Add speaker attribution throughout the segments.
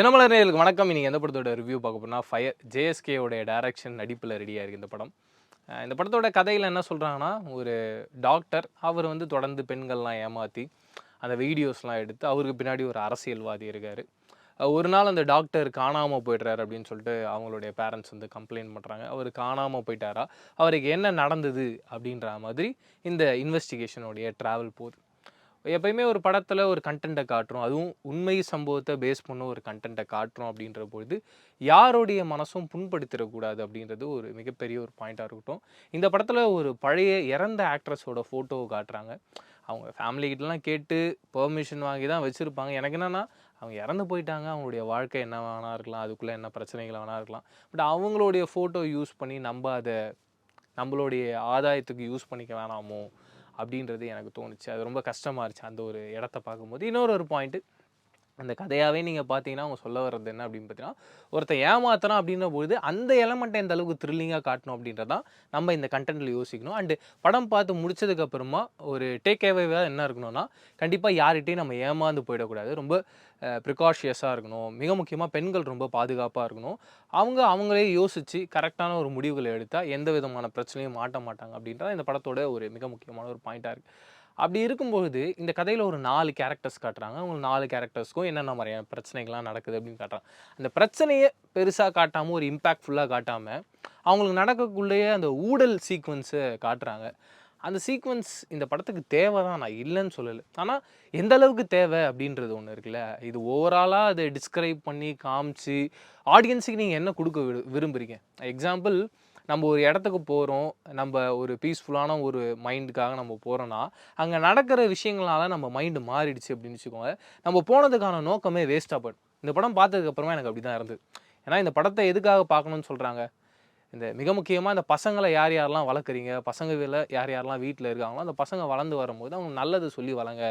Speaker 1: தினமலர் வணக்கம். இன்னைக்கு எந்த படத்தோட ரிவ்யூ பார்க்க போனால் ஃபயர் ஜேஎஸ்கேயோடைய டைரக்ஷன் நடிப்பில் ரெடியாக இருக்குது இந்த படம். இந்த படத்தோட கதையில் என்ன சொல்கிறாங்கன்னா ஒரு டாக்டர் அவர் வந்து தொடர்ந்து பெண்கள்லாம் ஏமாற்றி அந்த வீடியோஸ்லாம் எடுத்து அவருக்கு பின்னாடி ஒரு அரசியல்வாதி இருக்கார். ஒரு நாள் அந்த டாக்டர் காணாமல் போயிடுறாரு அப்படின்னு சொல்லிட்டு அவங்களுடைய பேரண்ட்ஸ் வந்து கம்ப்ளைண்ட் பண்ணுறாங்க அவர் காணாமல் போயிட்டாரா? அவருக்கு என்ன நடந்தது அப்படின்ற மாதிரி இந்த இன்வெஸ்டிகேஷனுடைய ட்ராவல் போகுது. எப்பயுமே ஒரு படத்தில் ஒரு கண்டென்ட்டை காட்டுறோம். அதுவும் உண்மை சம்பவத்தை பேஸ் பண்ண ஒரு கண்டென்ட்டை காட்டுறோம் அப்படின்ற பொழுது யாருடைய மனசும் புண்படுத்திடக்கூடாது அப்படின்றது ஒரு மிகப்பெரிய ஒரு பாயிண்ட்டாக இருக்கட்டும். இந்த படத்தில் ஒரு பழைய இறந்த ஆக்ட்ரஸோட ஃபோட்டோவை காட்டுறாங்க. அவங்க ஃபேமிலிக்கிட்டலாம் கேட்டு பெர்மிஷன் வாங்கி தான் வச்சுருப்பாங்க. எனக்கு என்னென்னா அவங்க இறந்து போயிட்டாங்க. அவங்களுடைய வாழ்க்கை என்ன வேணா இருக்கலாம். அதுக்குள்ளே என்ன பிரச்சனைகள் வேணா இருக்கலாம். பட் அவங்களுடைய ஃபோட்டோ யூஸ் பண்ணி நம்ம அதை நம்மளுடைய ஆதாயத்துக்கு யூஸ் பண்ணிக்க வேணாமோ அப்படின்றது எனக்கு தோணுச்சு. அது ரொம்ப கஷ்டமாக இருந்துச்சு அந்த ஒரு இடத்த பார்க்கும்போது. இன்னொரு ஒரு பாயிண்ட்டு அந்த கதையாகவே நீங்கள் பார்த்தீங்கன்னா அவங்க சொல்ல வர்றது என்ன அப்படின்னு பார்த்தீங்கன்னா ஒருத்தன் ஏமாத்துறான் அப்படின்ற பொழுது அந்த எலமெண்ட்டை எந்த அளவுக்கு த்ரில்லிங்காக காட்டணும் அப்படின்றதான் நம்ம இந்த கண்டென்ட்டில் யோசிக்கணும். அண்டு படம் பார்த்து முடிச்சதுக்கப்புறமா ஒரு டேக் அவேவாக என்ன இருக்கணும்னா கண்டிப்பாக யார்கிட்டையும் நம்ம ஏமாந்து போயிடக்கூடாது. ரொம்ப ப்ரிகாஷியஸாக இருக்கணும். மிக முக்கியமாக பெண்கள் ரொம்ப பாதுகாப்பாக இருக்கணும். அவங்க அவங்களே யோசித்து கரெக்டான ஒரு முடிவுகளை எடுத்தால் எந்த விதமான பிரச்சனையும் மாட்ட மாட்டாங்க அப்படின்றத இந்த படத்தோட ஒரு மிக முக்கியமான ஒரு பாயிண்ட்டாக இருக்குது அப்படி இருக்கும்போது இந்த கதையில் ஒரு நாலு கேரக்டர்ஸ் காட்டுறாங்க. அவங்க நாலு கேரக்டர்ஸ்க்கும் என்னென்ன மாதிரியான பிரச்சனைகள்லாம் நடக்குது அப்படின்னு காட்டுறாங்க. அந்த பிரச்சனையை பெருசாக காட்டாமல் ஒரு இம்பேக்ட்ஃபுல்லாக காட்டாமல் அவங்களுக்கு நடக்கக்குள்ளேயே அந்த ஊடல் சீக்வன்ஸை காட்டுறாங்க. அந்த சீக்வன்ஸ் இந்த படத்துக்கு தேவை தான் நான் இல்லைன்னு சொல்லலை. ஆனால் எந்த அளவுக்கு தேவை அப்படின்றது ஒன்று இருக்குல்ல. இது ஓவராலாக அதை டிஸ்கிரைப் பண்ணி காமிச்சு ஆடியன்ஸுக்கு நீங்கள் என்ன கொடுக்க விரு விரும்புகிறீங்க எக்ஸாம்பிள் நம்ம ஒரு இடத்துக்கு போகிறோம் நம்ம ஒரு பீஸ்ஃபுல்லான ஒரு மைண்டுக்காக நம்ம போகிறோன்னா அங்கே நடக்கிற விஷயங்களால நம்ம மைண்டு மாறிடுச்சு அப்படின்னு வச்சுக்கோங்க. நம்ம போனதுக்கான நோக்கமே வேஸ்ட்டாக போயிடும். இந்த படம் பார்த்ததுக்கப்புறமா எனக்கு அப்படி தான் இருந்தது. ஏன்னா இந்த படத்தை எதுக்காக பார்க்கணும்னு சொல்கிறாங்க இந்த மிக முக்கியமாக இந்த பசங்களை யார் யாரெல்லாம் வளர்க்குறீங்க? பசங்க யார் யாரெல்லாம் வீட்டில் இருக்காங்களோ அந்த பசங்க வளர்ந்து வரும்போது அவங்க நல்லது சொல்லி வளங்க.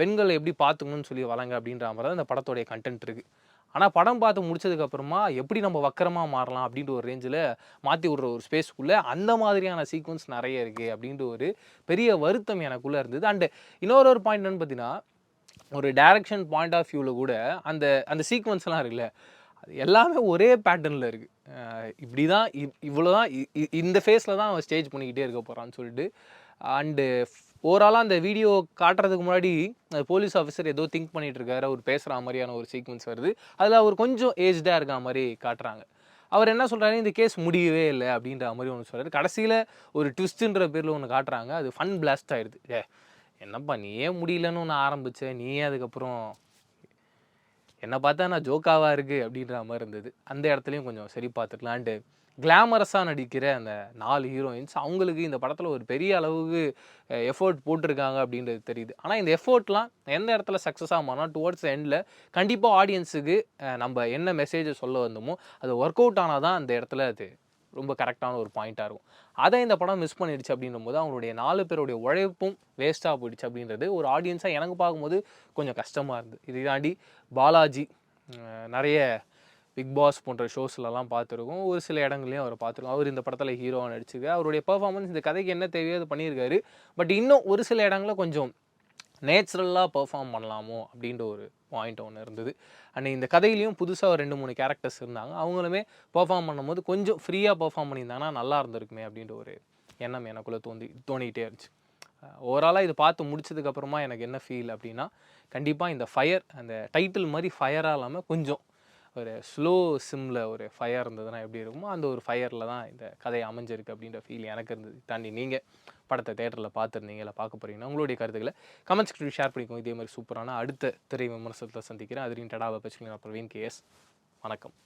Speaker 1: பெண்களை எப்படி பார்த்துக்கணும்னு சொல்லி வளங்க அப்படின்ற மாதிரி தான் இந்த படத்தோடைய கண்டென்ட் இருக்குது ஆனால் படம் பார்த்து முடிச்சதுக்கப்புறமா எப்படி நம்ம வக்கரமாக மாறலாம் அப்படின்ற ஒரு ரேஞ்சில் மாற்றி விடுற ஒரு ஸ்பேஸ்க்குள்ளே அந்த மாதிரியான சீக்வன்ஸ் நிறைய இருக்குது அப்படின்ற ஒரு பெரிய வருத்தம் எனக்குள்ளே இருந்தது. அண்டு இன்னொரு ஒரு பாயிண்ட் என்னன்னு பார்த்தீங்கன்னா ஒரு டைரக்ஷன் பாயிண்ட் ஆஃப் வியூவில் கூட அந்த அந்த சீக்வன்ஸ்லாம் இருக்குல்ல அது எல்லாமே ஒரே பேட்டர்னில் இருக்குது இப்படி தான் இவ்வளோ தான் இந்த ஃபேஸில் தான் அவன் ஸ்டேஜ் பண்ணிக்கிட்டே இருக்க போகிறான்னு சொல்லிட்டு அண்டு ஓவராலாக அந்த வீடியோ காட்டுறதுக்கு முன்னாடி அந்த போலீஸ் ஆஃபீஸர் ஏதோ திங்க் பண்ணிட்டு இருக்காரு. அவர் பேசுகிற மாதிரியான ஒரு சீக்வன்ஸ் வருது. அதில் அவர் கொஞ்சம் ஏஜ்டாக இருக்க மாதிரி காட்டுறாங்க. அவர் என்ன சொல்கிறாரு இந்த கேஸ் முடியவே இல்லை அப்படின்ற மாதிரி ஒன்று சொல்கிறாரு கடைசியில் ஒரு ட்விஸ்ட்டுன்ற பேரில் ஒன்று காட்டுறாங்க. அது ஃபன் பிளாஸ்ட் ஆயிடுது. ஏ என்னப்பா நீயே முடியலன்னு ஒன்று ஆரம்பித்தேன் நீயே அதுக்கப்புறம் என்னை பார்த்தா நான் ஜோக்காவாக இருக்குது அப்படின்ற மாதிரி இருந்தது. அந்த இடத்துலையும் கொஞ்சம் சரி பார்த்துக்கலான்ட்டு கிளாமரஸாக நடிக்கிற அந்த நாலு ஹீரோயின்ஸ் அவங்களுக்கு இந்த படத்தில் ஒரு பெரிய அளவுக்கு எஃபோர்ட் போட்டிருக்காங்க அப்படின்றது தெரியுது. ஆனால் இந்த எஃபோர்ட்லாம் எந்த இடத்துல சக்ஸஸ் ஆகுமானா டுவர்ட்ஸ் எண்டில் கண்டிப்பாக ஆடியன்ஸுக்கு நம்ம என்ன மெசேஜை சொல்ல வந்தோமோ அது ஒர்க் அவுட் ஆனால் தான் அந்த இடத்துல அது ரொம்ப கரெக்டான ஒரு பாயிண்ட்டாக இருக்கும். அதை இந்த படம் மிஸ் பண்ணிடுச்சு அப்படின்னும் போது அவங்களுடைய நாலு பேருடைய உழைப்பும் வேஸ்ட்டாக போயிடுச்சு அப்படின்றது ஒரு ஆடியன்ஸாக எனக்கு பார்க்கும்போது கொஞ்சம் கஷ்டமாக இருந்தது. இதை தாண்டி பாலாஜி நிறைய பிக் பாஸ் போன்ற ஷோஸ்லலாம் பார்த்துருக்கோம். ஒரு சில இடங்களையும் அவர் பார்த்துருக்கோம். அவர் இந்த படத்தில் ஹீரோவாக நடிச்சிருக்காரு. அவருடைய பர்ஃபாமன்ஸ் இந்த கதைக்கு என்ன தேவையோ அது பண்ணியிருக்காரு. பட் இன்னும் ஒரு சில இடங்களில் கொஞ்சம் நேச்சுரலாக பெர்ஃபார்ம் பண்ணலாமோ அப்படின்ற ஒரு பாயிண்ட் ஒன்று இருந்தது. அண்ட் இந்த கதையிலையும் புதுசாக ஒரு ரெண்டு மூணு கேரக்டர்ஸ் இருந்தாங்க. அவங்களுமே பெர்ஃபார்ம் பண்ணும்போது கொஞ்சம் ஃப்ரீயாக பெர்ஃபார்ம் பண்ணியிருந்தாங்கன்னா நல்லா இருந்திருக்குமே அப்படின்ற ஒரு எண்ணம் எனக்குள்ளே தோண்டி தோணிக்கிட்டே இருந்துச்சு. ஓவராலாக இது பார்த்து முடிச்சதுக்கப்புறமா எனக்கு என்ன ஃபீல் அப்படின்னா கண்டிப்பாக இந்த ஃபயர் அந்த டைட்டில் மாதிரி ஃபயராக இல்லாமல் கொஞ்சம் ஒரு ஸ்லோ சிம்மில் ஒரு ஃபயர் இருந்ததுன்னா எப்படி இருக்குமோ அந்த ஒரு ஃபயரில் தான் இந்த கதை அமைஞ்சிருக்கு அப்படின்ற ஃபீல் எனக்கு இருந்தது. தாண்டி நீங்கள் படத்தை தேட்டரில் பார்த்துருந்தீங்க இல்லை பார்க்க போகிறீங்கன்னா உங்களுடைய கருத்துக்களை கமெண்ட்ஸ் ஷேர் பண்ணிக்கோங்க. இதே மாதிரி சூப்பரான அடுத்த திரை விமர்சனத்தில் சந்திக்கிறேன். அதுலேயும் டடாவை பச்சுக்கலாம் பிரவீன் கேஎஸ் வணக்கம்.